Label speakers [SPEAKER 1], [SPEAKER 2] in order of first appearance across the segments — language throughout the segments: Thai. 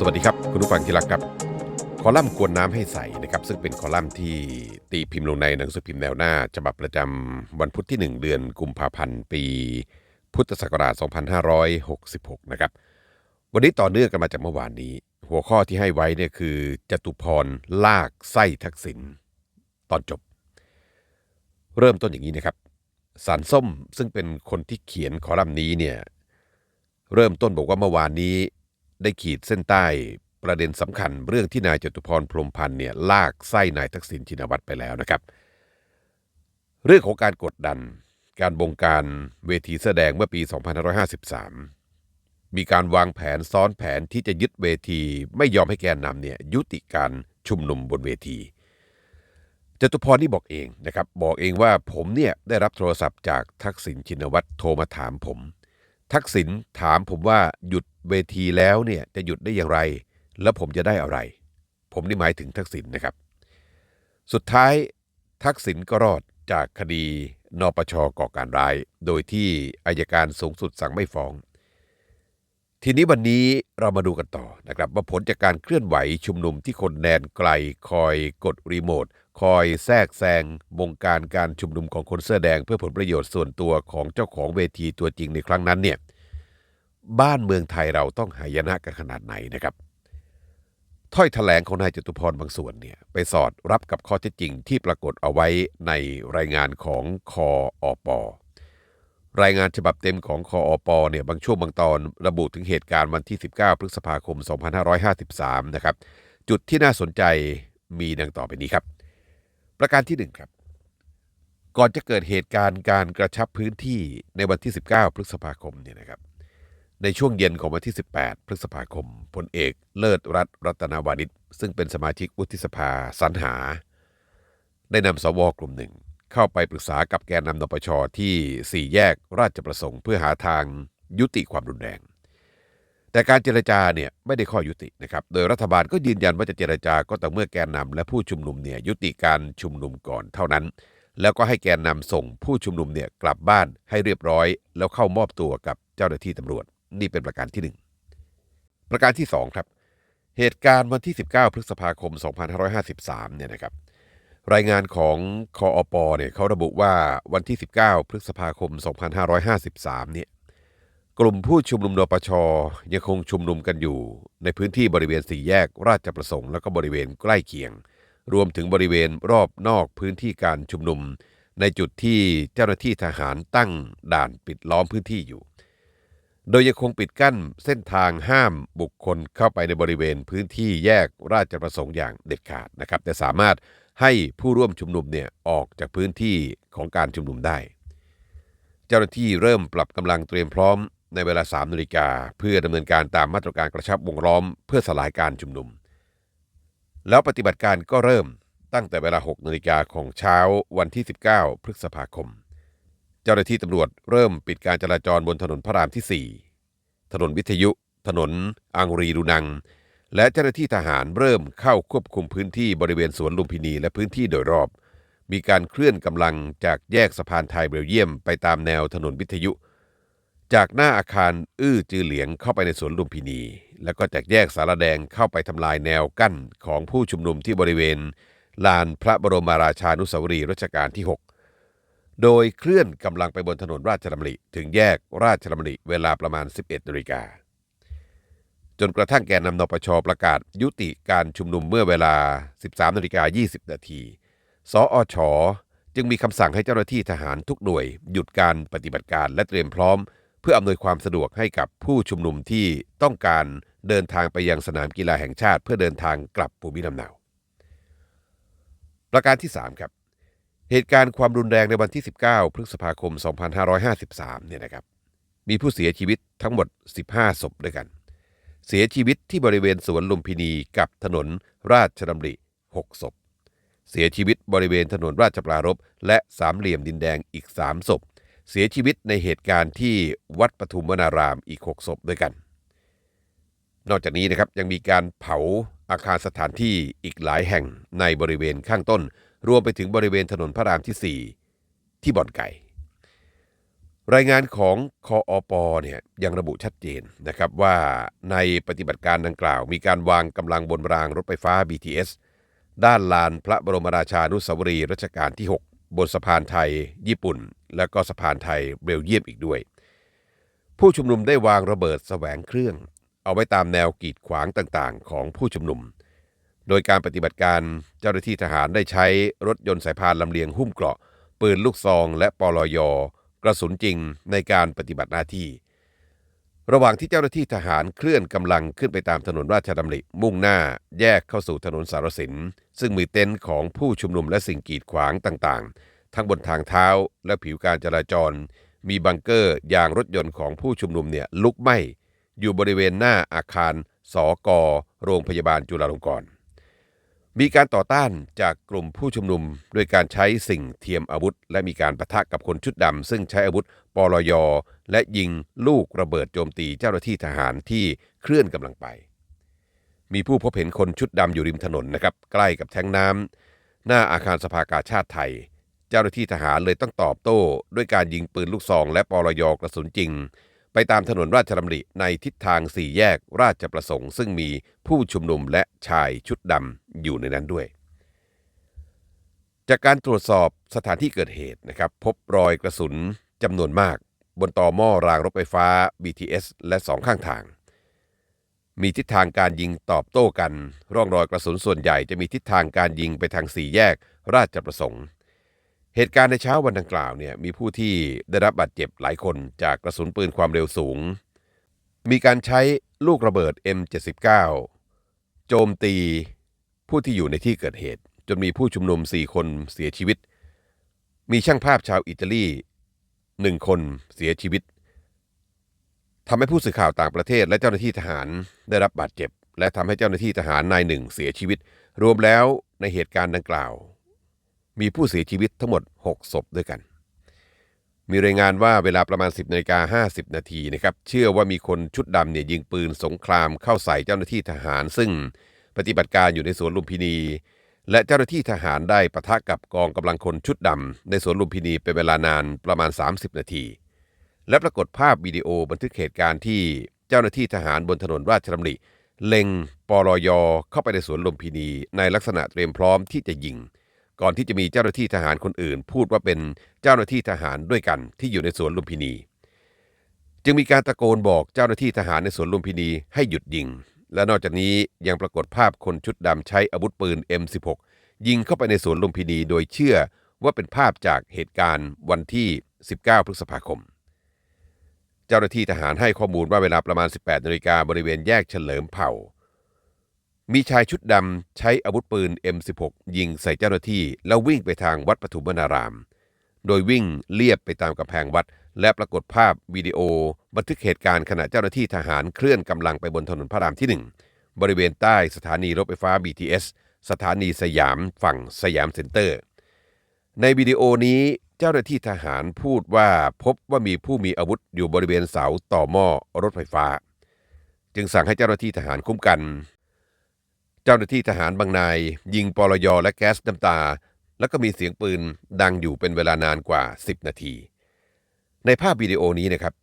[SPEAKER 1] สวัสดีครับ คุณผู้ฟังที่รักครับ คอลัมน์กวนน้ำให้ใสนะครับ ซึ่งเป็นคอลัมน์ที่ตีพิมพ์ลงในหนังสือพิมพ์แนวหน้า ฉบับประจำวันพุธที่ 1 เดือนกุมภาพันธ์ปี พุทธศักราช 2566 นะครับ วันนี้ต่อเนื่องกันมาจากเมื่อวานนี้ หัวข้อที่ให้ไว้เนี่ยคือจตุพรลากไส้ทักษิณตอนจบ เริ่มต้นอย่างนี้นะครับสารส้มซึ่งเป็นคนที่เขียนคอลัมน์นี้เนี่ยเริ่มต้นบอกว่าเมื่อวานนี้ ได้ขีดเส้นใต้ประเด็นสำคัญเรื่องที่นายจตุพรพรมพันธ์เนี่ยลากไส้นายทักษิณชินวัตรไปแล้วนะครับ เรื่องของการกดดัน การบงการเวทีแสดงเมื่อปี 2553 มีการวางแผนซ้อนแผนที่จะยึดเวทีไม่ยอมให้แกนนำเนี่ยยุติการชุมนุมบนเวทีจตุพรนี่บอกเองนะครับบอกเองว่าผมเนี่ยได้รับโทรศัพท์จากทักษิณชินวัตรโทรมาถามผม ทักษิณถามผมว่าหยุด เวทีแล้วเนี่ยจะหยุดได้อย่างไร แล้วผมจะได้อะไร ผมนี่หมายถึงทักษิณนะครับ สุดท้ายทักษิณก็รอดจากคดีนปชก่อการร้าย โดยที่อายการสูงสุดสั่งไม่ฟ้อง ทีนี้วันนี้เรามาดูกันต่อนะครับ ว่าผลจากการเคลื่อนไหวชุมนุมที่คนแดนไกล คอยกดรีโมท คอยแทรกแซงบงการการชุมนุมของคนเสื้อแดงเพื่อผลประโยชน์ส่วนตัวของเจ้าของเวทีตัวจริงในครั้งนั้นเนี่ย บ้านเมืองไทยเราต้องหายนะกันขนาดไหนนะครับ ถ้อยแถลงของนายจตุพรบางส่วนเนี่ยไปสอดรับกับข้อเท็จจริงที่ปรากฏเอาไว้ในรายงานของคออปรายงานฉบับเต็มของคออปเนี่ยบางช่วงบางตอนระบุถึงเหตุการณ์วันที่ 19 พฤษภาคม 2553 นะครับ จุดที่น่าสนใจมีดังต่อไปนี้ครับ ประการที่หนึ่งครับ ก่อนจะเกิดเหตุการณ์การกระชับพื้นที่ในวันที่ 19 พฤษภาคมเนี่ยนะครับ ในช่วงเย็นของวันที่ 18 พฤษภาคมพลเอกเลิศรัตรัตนวานิชซึ่งเป็นสมาชิกวุฒิสภาสรรหา ได้นำสวกลุ่มหนึ่ง เข้าไปปรึกษากับแกนนำนปชที่สี่แยกราชประสงค์เพื่อหาทางยุติความรุนแรง แต่การเจรจาเนี่ยไม่ได้ข้อยุตินะครับ โดยรัฐบาลก็ยืนยันว่าจะเจรจาก็ต่อเมื่อแกนนำและผู้ชุมนุมเนี่ยยุติการชุมนุมก่อนเท่านั้น แล้วก็ให้แกนนำส่งผู้ชุมนุมเนี่ยกลับบ้านให้เรียบร้อย แล้วเข้ามอบตัวกับเจ้าหน้าที่ตำรวจ นี่เป็นประการที่หนึ่งประการที่สองครับ เหตุการณ์วันที่ 19 พฤษภาคม 2553 เนี่ยนะครับ รายงานของคออปเนี่ยเขาระบุว่าวันที่ 19 พฤษภาคม 2553 เนี่ยกลุ่มผู้ชุมนุมนปชยังคงชุมนุมกันอยู่ ในพื้นที่บริเวณสี่แยกราชประสงค์แล้วก็บริเวณใกล้เคียง รวมถึงบริเวณรอบนอกพื้นที่การชุมนุม ในจุดที่เจ้าหน้าที่ทหารตั้งด่านปิดล้อมพื้นที่อยู่ โดยยังคงปิดกั้นเส้นทางห้ามบุคคลเข้าไปในบริเวณพื้นที่แยกราชประสงค์อย่างเด็ดขาดนะครับ แต่สามารถให้ผู้ร่วมชุมนุมเนี่ยออกจากพื้นที่ของการชุมนุมได้ เจ้าหน้าที่เริ่มปรับกำลังเตรียมพร้อมในเวลา3นาฬิกาเพื่อดำเนินการตามมาตรการกระชับวงล้อม เพื่อสลายการชุมนุม แล้วปฏิบัติการก็เริ่มตั้งแต่เวลา 6นาฬิกาของเช้าวันที่ 19 พฤษภาคม เจ้าหน้าที่ตำรวจเริ่มปิดการจราจรบนถนนพระรามที่ 4 ถนนวิทยุ ถนนอังรีดูนัง และเจ้าหน้าที่ทหารเริ่มเข้าควบคุมพื้นที่บริเวณสวนลุมพินีและพื้นที่โดยรอบ มีการเคลื่อนกำลังจากแยกสะพานไทยเบลเยียมไปตามแนวถนนวิทยุ จากหน้าอาคารอื้อจือเหลียงเข้าไปในสวนลุมพินี แล้วก็จากแยกสารแดงเข้าไปทำลายแนวกั้นของผู้ชุมนุมที่บริเวณลานพระบรมราชานุสาวรีย์รัชกาลที่ 6 โดยเคลื่อนกำลังไปบนถนนราชดำริถึงแยกราชดำริเวลาประมาณ 11นาฬิกาจนกระทั่งแกนนำนปชประกาศยุติการชุมนุมเมื่อเวลา 13นาฬิกา20 นาที สออชจึงมีคำสั่งให้เจ้าหน้าที่ทหารทุกหน่วย หยุดการปฏิบัติการและเตรียมพร้อม เพื่ออำนวยความสะดวกให้กับผู้ชุมนุมที่ต้องการเดินทางไปยังสนามกีฬาแห่งชาติ เพื่อเดินทางกลับภูมิลำเนา ประการที่ 3 ครับ เหตุการณ์ความรุนแรงในวันที่ 19 พฤษภาคม 2553 เนี่ยนะครับ มีผู้เสียชีวิตทั้งหมด 15 ศพด้วยกัน เสียชีวิตที่บริเวณสวนลุมพินีกับถนนราชดำริ 6 ศพ เสียชีวิตบริเวณถนนราชปรารภและสามเหลี่ยมดินแดงอีก 3 ศพ เสียชีวิตในเหตุการณ์ที่วัดปทุมวนารามอีก 6 ศพด้วยกัน นอกจากนี้นะครับยังมีการเผาอาคารสถานที่อีกหลายแห่งในบริเวณข้างต้น รวมไปถึงบริเวณถนนพระรามที่ 4 ที่บ่อนไก่ รายงานของคออปเนี่ยยังระบุชัดเจนนะครับว่าในปฏิบัติการดังกล่าว มีการวางกำลังบนรางรถไฟฟ้า BTS ด้านลานพระบรมราชานุสาวรีย์รัชกาลที่ 6 บนสะพานไทย ญี่ปุ่น และก็สะพานไทยเบลเยียมอีกด้วย ผู้ชุมนุมได้วางระเบิดแสวงเครื่อง เอาไว้ตามแนวกีดขวางต่างๆ ของผู้ชุมนุม โดยการปฏิบัติการเจ้าหน้าที่ทหารได้ใช้รถยนต์สายพานลำเลียงหุ้มเกราะ ปืนลูกซอง และปลอยกระสุนจริงในการปฏิบัติหน้าที่ ระหว่างที่เจ้าหน้าที่ทหารเคลื่อนกำลังขึ้นไปตามถนนราชดำริมุ่งหน้าแยกเข้าสู่ถนนสารสิน ซึ่งมีเต็นท์ของผู้ชุมนุมและสิ่งกีดขวางต่างๆ ทั้งบนทางเท้าและผิวการจราจร มีบังเกอร์ยางรถยนต์ของผู้ชุมนุมเนี่ยลุกไหม้อยู่บริเวณหน้าอาคารสอกอโรงพยาบาลจุฬาลงกรณ์ มีการต่อต้านจากกลุ่มผู้ชุมนุม โดยการใช้สิ่งเทียมอาวุธ และมีการปะทะกับคนชุดดำซึ่งใช้อาวุธปลอยและยิงลูกระเบิดโจมตีเจ้าหน้าที่ทหารที่เคลื่อนกำลังไป มีผู้พบเห็นคนชุดดำอยู่ริมถนนนะครับใกล้กับแท้งน้ำหน้าอาคารสภากาชาติไทย เจ้าหน้าที่ทหารเลยต้องตอบโต้ ด้วยการยิงปืนลูกซอง และปลอยกระสุนจริง ไปตามถนนราชดำริในทิศทางสี่แยกราชประสงค์ ซึ่งมีผู้ชุมนุมและชายชุดดำอยู่ในนั้นด้วย จากการตรวจสอบสถานที่เกิดเหตุนะครับ พบรอยกระสุนจำนวนมาก บนต่อหม้อรางรถไฟฟ้า BTS และสองข้างทาง มีทิศทางการยิงตอบโต้กัน ร่องรอยกระสุนส่วนใหญ่จะมีทิศทางการยิงไปทางสี่แยกราชประสงค์ เหตุการณ์ในเช้าวันดังกล่าวเนี่ยมีผู้ที่ได้รับบาดเจ็บหลายคนจากกระสุนปืนความเร็วสูง มีการใช้ลูกระเบิด M79 โจมตีผู้ที่อยู่ในที่เกิดเหตุ จนมีผู้ชุมนุม 4 คนเสียชีวิต มีช่างภาพชาวอิตาลีหนึ่งคนเสียชีวิตทำให้ผู้สื่อข่าวต่างประเทศและเจ้าหน้าที่ทหารได้รับบาดเจ็บ และทำให้เจ้าหน้าที่ทหารนายหนึ่งเสียชีวิต รวมแล้วในเหตุการณ์ดังกล่าว มีผู้เสียชีวิตทั้งหมด 6 ศพด้วยกัน มีรายงานว่าเวลาประมาณ 10นาฬิกา50 นาทีนะครับ เชื่อว่ามีคนชุดดำเนี่ยยิงปืนสงครามเข้าใส่เจ้าหน้าที่ทหาร ซึ่งปฏิบัติการอยู่ในสวนลุมพินี และเจ้าหน้าที่ทหารได้ปะทะกับกองกำลังคนชุดดำในสวนลุมพินีเป็นเวลานานประมาณ 30 นาที และปรากฏภาพวิดีโอบันทึกเหตุการณ์ที่เจ้าหน้าที่ทหารบนถนนราชดำริเล็งปลอยเข้าไปในสวนลุมพินี ในลักษณะเตรียมพร้อมที่จะยิง ก่อนที่จะมีเจ้าหน้าที่ทหารคนอื่น พูดว่าเป็นเจ้าหน้าที่ทหารด้วยกันที่อยู่ในสวนลุมพินี จึงมีการตะโกนบอกเจ้าหน้าที่ทหารในสวนลุมพินีให้หยุดยิง และนอกจากนี้ยังปรากฏภาพคนชุดดำใช้อาวุธปืน M16 ยิงเข้าไปในสวนลุมพินีโดยเชื่อว่าเป็นภาพจากเหตุการณ์วันที่ 19 พฤษภาคม เจ้าหน้าที่ทหารให้ข้อมูลว่าเวลาประมาณ 18นาฬิกาบริเวณแยกเฉลิมเผ่า มีชายชุดดำใช้อาวุธปืน M16 ยิงใส่เจ้าหน้าที่ แล้ววิ่งไปทางวัดปฐุมวนาราม โดยวิ่งเลียบไปตามกำแพงวัด และปรากฏภาพวิดีโอ บันทึกเหตุการณ์ขณะเจ้าหน้าที่ทหารเคลื่อนกำลังไปบนถนนพระรามที่ 1 บริเวณใต้สถานีรถไฟฟ้า BTS สถานีสยามฝั่งสยามเซ็นเตอร์ ในวิดีโอนี้เจ้าหน้าที่ทหารพูดว่าพบว่ามีผู้มีอาวุธอยู่บริเวณเสาต่อหม้อรถไฟฟ้า จึงสั่งให้เจ้าหน้าที่ทหารคุ้มกัน เจ้าหน้าที่ทหารบางนาย ยิงปลอยและแก๊สน้ำตา แล้วก็มีเสียงปืนดังอยู่เป็นเวลานานกว่า 10 นาที ในภาพวิดีโอนี้นะครับ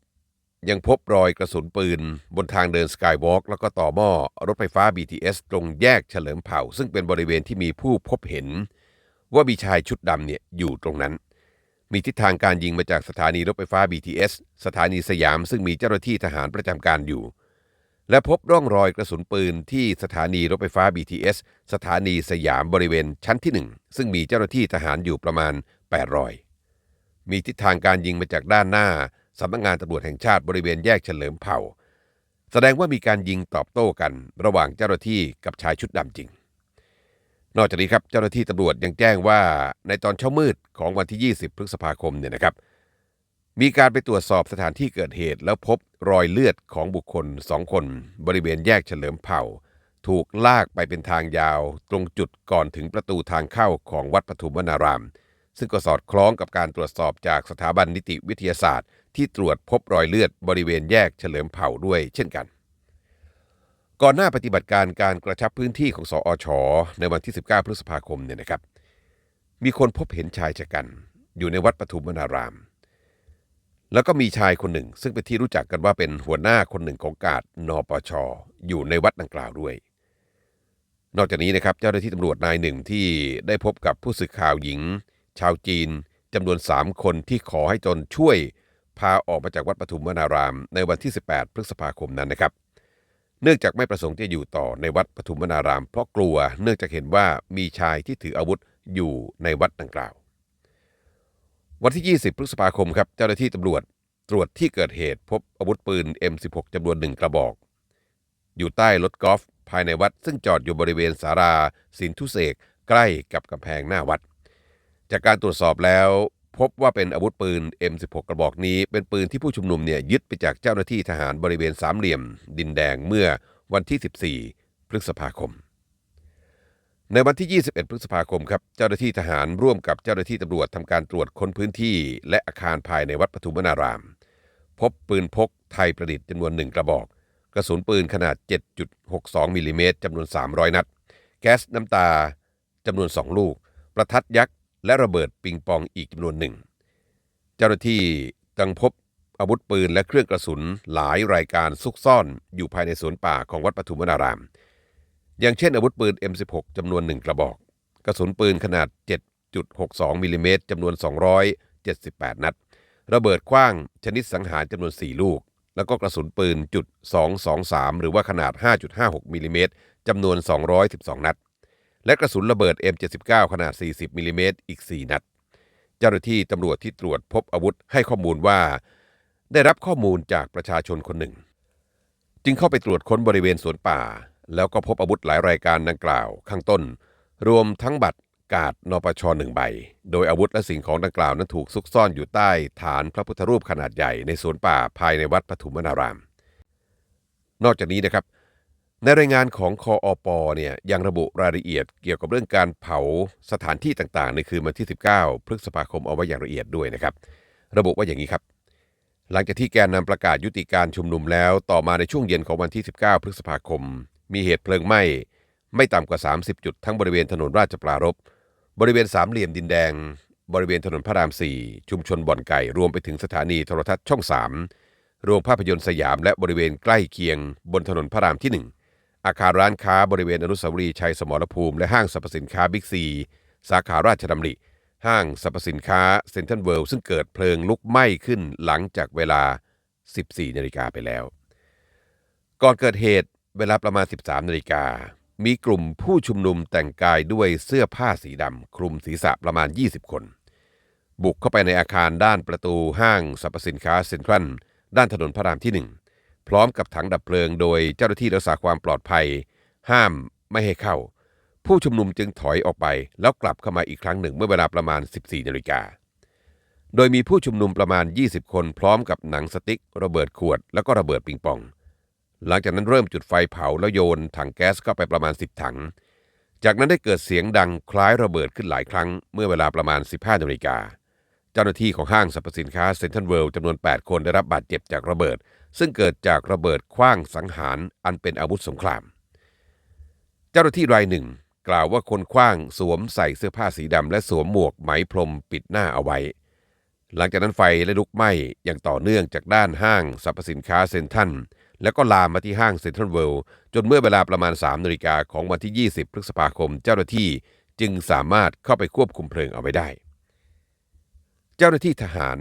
[SPEAKER 1] ยังพบรอยกระสุนปืน บนทางเดินสกายวอล์กแล้วก็ต่อหม้อรถไฟฟ้า BTS ตรงแยกเฉลิมเผ่า ซึ่งเป็นบริเวณที่มีผู้พบเห็น ว่ามีชายชุดดำเนี่ยอยู่ตรงนั้น มีทิศทางการยิงมาจากสถานีรถไฟฟ้า BTS สถานีสยาม ซึ่งมีเจ้าหน้าที่ทหารประจำการอยู่ และพบร่องรอยกระสุนปืนที่สถานีรถไฟฟ้า BTS สถานีสยามบริเวณชั้นที่ 1 ซึ่งมีเจ้าหน้าที่ทหารอยู่ประมาณ 8 รอย มีทิศทางการยิงมาจากด้านหน้าสำนักงานตำรวจแห่งชาติบริเวณแยกเฉลิมเผ่า แสดงว่ามีการยิงตอบโต้กันระหว่างเจ้าหน้าที่กับชายชุดดำจริง นอกจากนี้ครับเจ้าหน้าที่ตำรวจยังแจ้งว่าในตอนเช้ามืดของวันที่ 20 พฤษภาคมเนี่ยนะครับ มีการไปตรวจสอบสถานที่เกิดเหตุ แล้วพบรอยเลือดของบุคคลสองคน บริเวณแยกเฉลิมเผ่า ถูกลากไปเป็นทางยาว ตรงจุดก่อนถึงประตูทางเข้าของวัดปฐุมวนาราม ซึ่งก็สอดคล้องกับการตรวจสอบจากสถาบันนิติวิทยาศาสตร์ ที่ตรวจพบรอยเลือดบริเวณแยกเฉลิมเผ่าด้วยเช่นกัน ก่อนหน้าปฏิบัติการการกระชับพื้นที่ของสออชในวันที่ 19 พฤษภาคมเนี่ยนะครับ มีคนพบเห็นชายชะกัน อยู่ในวัดปฐุมวนาราม แล้วก็มีชายคนหนึ่ง ซึ่งเป็นที่รู้จักกันว่าเป็นหัวหน้าคนหนึ่งของกาดนปชอยู่ในวัดดังกล่าวด้วย นอกจากนี้นะครับเจ้าหน้าที่ตำรวจนายหนึ่งที่ได้พบกับผู้สื่อข่าวหญิง ชาวจีนจำนวน 3 คนที่ขอให้ตนช่วยพาออกมาจากวัดปฐุมวนาราม ในวันที่ 18 พฤษภาคมนั้นนะครับ เนื่องจากไม่ประสงค์จะอยู่ต่อในวัดปฐุมวนาราม เพราะกลัวเนื่องจากเห็นว่ามีชายที่ถืออาวุธอยู่ในวัดดังกล่าว วันที่ 20 พฤษภาคมครับเจ้าหน้าที่ตำรวจตรวจที่เกิดเหตุพบอาวุธปืน M16 จำนวนหนึ่งกระบอก อยู่ใต้รถกอล์ฟภายในวัด ซึ่งจอดอยู่บริเวณศาลาสินทุเสกใกล้กับกำแพงหน้าวัด จากการตรวจสอบแล้วพบว่าเป็นอาวุธปืน M16 กระบอกนี้ เป็นปืนที่ผู้ชุมนุมเนี่ยยึดไปจากเจ้าหน้าที่ทหารบริเวณสามเหลี่ยม ดินแดงเมื่อวันที่ 14 พฤษภาคม ในวันที่ 21 พฤษภาคมครับ เจ้าหน้าที่ทหารร่วมกับเจ้าหน้าที่ตำรวจทำการตรวจค้นพื้นที่ และอาคารภายในวัดปฐุมนาราม พบปืนพกไทยประดิษฐ์จำนวนหนึ่งกระบอก กระสุนปืนขนาด 7.62มิลลิเมตรจำนวน 300 นัด แก๊สน้ำตาจำนวน 2 ลูก ประทัดยักษ์ และระเบิดปิงปองอีกจำนวนหนึ่ง เจ้าหน้าที่ยังพบอาวุธปืนและเครื่องกระสุนหลายรายการซุกซ่อนอยู่ภายในสวนป่าของวัดปฐุมนาราม อย่างเช่นอาวุธปืน M16 จำนวนหนึ่งกระบอก กระสุนปืนขนาด 7.62มิลลิเมตรจำนวน 278 นัด ระเบิดขว้างชนิดสังหารจำนวน 4 ลูก แล้วก็กระสุนปืนจุด223 หรือว่าขนาด 5.56มิลลิเมตรจำนวน 212 นัด และกระสุนระเบิด M79 ขนาด 40มิลลิเมตรอีก 4 นัด เจ้าหน้าที่ตำรวจที่ตรวจพบอาวุธให้ข้อมูลว่า ได้รับข้อมูลจากประชาชนคนหนึ่ง จึงเข้าไปตรวจค้นบริเวณสวนป่า แล้วก็พบอาวุธหลายรายการดังกล่าวข้างต้น รวมทั้งบัตรกาดนปชหนึ่งใบ โดยอาวุธและสิ่งของดังกล่าวนั้นถูกซุกซ่อนอยู่ใต้ฐานพระพุทธรูปขนาดใหญ่ในสวนป่าภายในวัดปฐุมนาราม นอกจากนี้นะครับ ในรายงานของคออปเนี่ยยังระบุรายละเอียดเกี่ยวกับเรื่องการเผาสถานที่ต่างๆ ในคืนวันที่ 19 พฤษภาคมเอาไว้อย่างละเอียดด้วยนะครับ ระบุว่าอย่างนี้ครับหลังจากที่แกนนำประกาศยุติการชุมนุมแล้ว ต่อมาในช่วงเย็นของวันที่ 19 พฤษภาคม มีเหตุเพลิงไหม้ไม่ต่ำกว่า 30 จุดทั้งบริเวณถนนราชปรารภบริเวณสามเหลี่ยมดินแดง บริเวณถนนพระราม 4 ชุมชนบ่อนไก่ รวมไปถึงสถานีโทรทัศน์ช่อง 3 โรงภาพยนตร์สยามและบริเวณใกล้เคียง บนถนนพระรามที่ 1 อาคารร้านค้าบริเวณอนุสาวรีย์ชัยสมรภูมิและห้างสรรพสินค้าบิ๊กซี สาขาราชดำริ ห้างสรรพสินค้าเซ็นทรัลเวิลด์ซึ่งเกิดเพลิงลุกไหม้ขึ้นหลังจากเวลา 14นาฬิกาไปแล้ว ก่อนเกิดเหตุ เวลาประมาณ 13นาฬิกา มีกลุ่มผู้ชุมนุมแต่งกายด้วยเสื้อผ้าสีดำคลุมศีรษะประมาณ 20 คน บุกเข้าไปในอาคารด้านประตูห้างสรรพสินค้าเซ็นทรัลด้านถนนพระรามที่ 1 พร้อมกับถังดับเพลิงโดยเจ้าหน้าที่รักษาความปลอดภัย ห้ามไม่ให้เข้า ผู้ชุมนุมจึงถอยออกไป แล้วกลับเข้ามาอีกครั้งหนึ่งเมื่อเวลาประมาณ 14นาฬิกาโดยมีผู้ชุมนุมประมาณ 20 คนพร้อมกับหนังสติ๊ก ระเบิดขวด แล้วก็ระเบิดปิงปอง หลังจากนั้นเริ่มจุดไฟเผาแล้วโยนถังแก๊สเข้าไปประมาณ 10 ถัง จากนั้นได้เกิดเสียงดังคล้ายระเบิดขึ้นหลายครั้ง เมื่อเวลาประมาณ 15นาฬิกา เจ้าหน้าที่ของห้างสรรพสินค้าเซ็นทรัลเวิลด์จำนวน 8 คนได้รับบาดเจ็บจากระเบิด ซึ่งเกิดจากระเบิดขว้างสังหารอันเป็นอาวุธสงคราม เจ้าหน้าที่รายหนึ่ง กล่าวว่าคนขว้างสวมใส่เสื้อผ้าสีดำและสวมหมวกไหมพรมปิดหน้าเอาไว้หลังจากนั้นไฟและลุกไหม้อย่างต่อเนื่องจากด้านห้างสรรพสินค้าเซ็นทรัล แล้วก็ลามมาที่ห้างเซ็นทรัลเวิลด์จนเมื่อเวลาประมาณ 3นาฬิกาของวันที่ 20 พฤษภาคม เจ้าหน้าที่จึงสามารถเข้าไปควบคุมเพลิงเอาไว้ได้ เจ้าหน้าที่ทหาร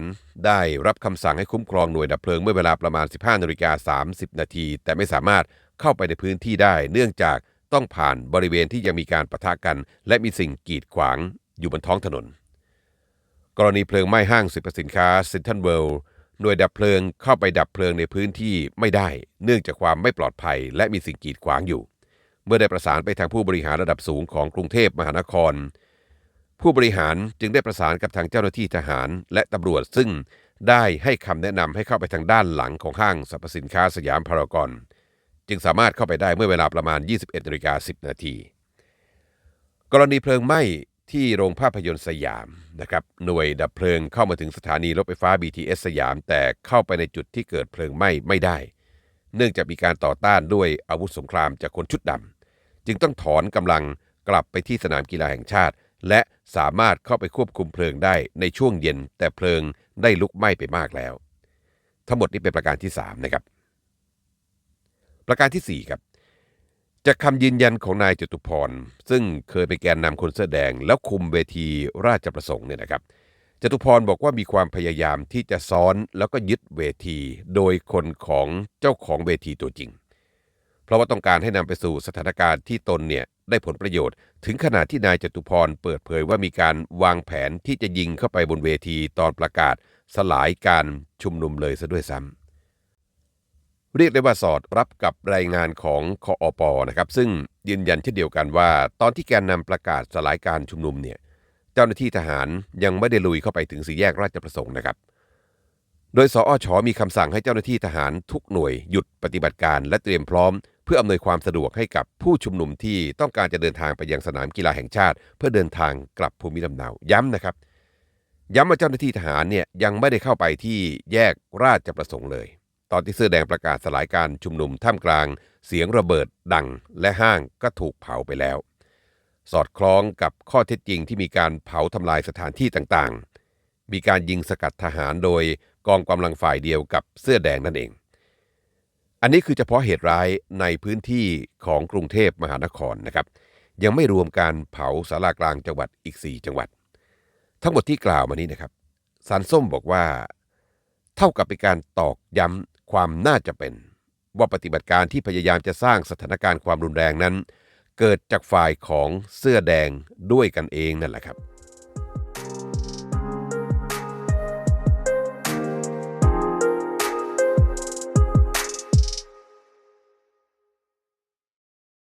[SPEAKER 1] ได้รับคำสั่งให้คุ้มครองหน่วยดับเพลิงเมื่อเวลาประมาณ 15นาฬิกา30 นาที แต่ไม่สามารถเข้าไปในพื้นที่ได้ เนื่องจากต้องผ่านบริเวณที่ยังมีการปะทะกัน และมีสิ่งกีดขวางอยู่บนท้องถนน กรณีเพลิงไหม้ห้างสรรพสินค้าเซ็นทรัลเวิลด์ หน่วยดับเพลิงเข้าไปดับเพลิงในพื้นที่ไม่ได้ เนื่องจากความไม่ปลอดภัย และมีสิ่งกีดขวางอยู่ เมื่อได้ประสานไปทางผู้บริหารระดับสูงของกรุงเทพมหานคร ผู้บริหารจึงได้ประสานกับทางเจ้าหน้าที่ทหาร และตำรวจซึ่งได้ให้คำแนะนำให้เข้าไปทางด้านหลังของห้างสรรพสินค้าสยามพารากอนจึงสามารถเข้าไปได้เมื่อเวลาประมาณ 21นาฬิกา10 นาทีกรณีเพลิงไหม้ ที่โรงภาพยนตร์สยามนะครับหน่วยดับเพลิงเข้ามาถึงสถานีรถไฟฟ้า BTS สยาม แต่เข้าไปในจุดที่เกิดเพลิงไหม้ไม่ได้ เนื่องจากมีการต่อต้านด้วยอาวุธสงครามจากคนชุดดำจึงต้องถอนกำลังกลับไปที่สนามกีฬาแห่งชาติ และสามารถเข้าไปควบคุมเพลิงได้ในช่วงเย็น แต่เพลิงได้ลุกไหม้ไปมากแล้ว ทั้งหมดนี้เป็นประการที่3นะครับประการทีสี่4ครับ จากคำยืนยันของนายจตุพร ซึ่งเคยเป็นแกนนำคนเสื้อแดง แล้วคุมเวทีราชประสงค์เนี่ยนะครับจตุพรบอกว่ามีความพยายามที่จะซ้อนแล้วก็ยึดเวที โดยคนของเจ้าของเวทีตัวจริง เพราะว่าต้องการให้นำไปสู่สถานการณ์ที่ตนเนี่ยได้ผลประโยชน์ ถึงขนาดที่นายจตุพรเปิดเผยว่ามีการวางแผนที่จะยิงเข้าไปบนเวทีตอนประกาศ สลายการชุมนุมเลยซะด้วยซ้ำ เรียกได้ว่าสอดรับกับรายงานของคออปนะครับซึ่งยืนยันเช่นเดียวกันว่า ตอนที่แกนนำประกาศสลายการชุมนุมเนี่ยเจ้าหน้าที่ทหารยังไม่ได้ลุยเข้าไปถึงสี่แยกราชประสงค์นะครับ โดยสออชอมีคำสั่งให้เจ้าหน้าที่ทหารทุกหน่วยหยุดปฏิบัติการและเตรียมพร้อม เพื่ออำนวยความสะดวกให้กับผู้ชุมนุมที่ต้องการจะเดินทางไปยังสนามกีฬาแห่งชาติ เพื่อเดินทางกลับภูมิลำเนาย้ำนะครับย้ำว่าเจ้าหน้าที่ทหารเนี่ยยังไม่ได้เข้าไปที่แยกราชประสงค์เลย ตอนที่เสื้อแดงประกาศสลายการชุมนุมท่ามกลาง เสียงระเบิดดังและห้างก็ถูกเผาไปแล้ว สอดคล้องกับข้อเท็จจริงที่มีการเผาทำลายสถานที่ต่างๆ มีการยิงสกัดทหารโดยกองกำลังฝ่ายเดียวกับเสื้อแดงนั่นเอง อันนี้คือเฉพาะเหตุร้ายในพื้นที่ของกรุงเทพมหานครนะครับ ยังไม่รวมการเผาสารากลางจังหวัดอีก 4 จังหวัด ทั้งหมดที่กล่าวมานี้นะครับสารส้มบอกว่า เท่ากับเป็นการตอกย้ำ ความน่าจะเป็น ว่าปฏิบัติการที่พยายามจะสร้างสถานการณ์ความรุนแรงนั้น เกิดจากฝ่ายของเสื้อแดงด้วยกันเองนั่นแหละครับ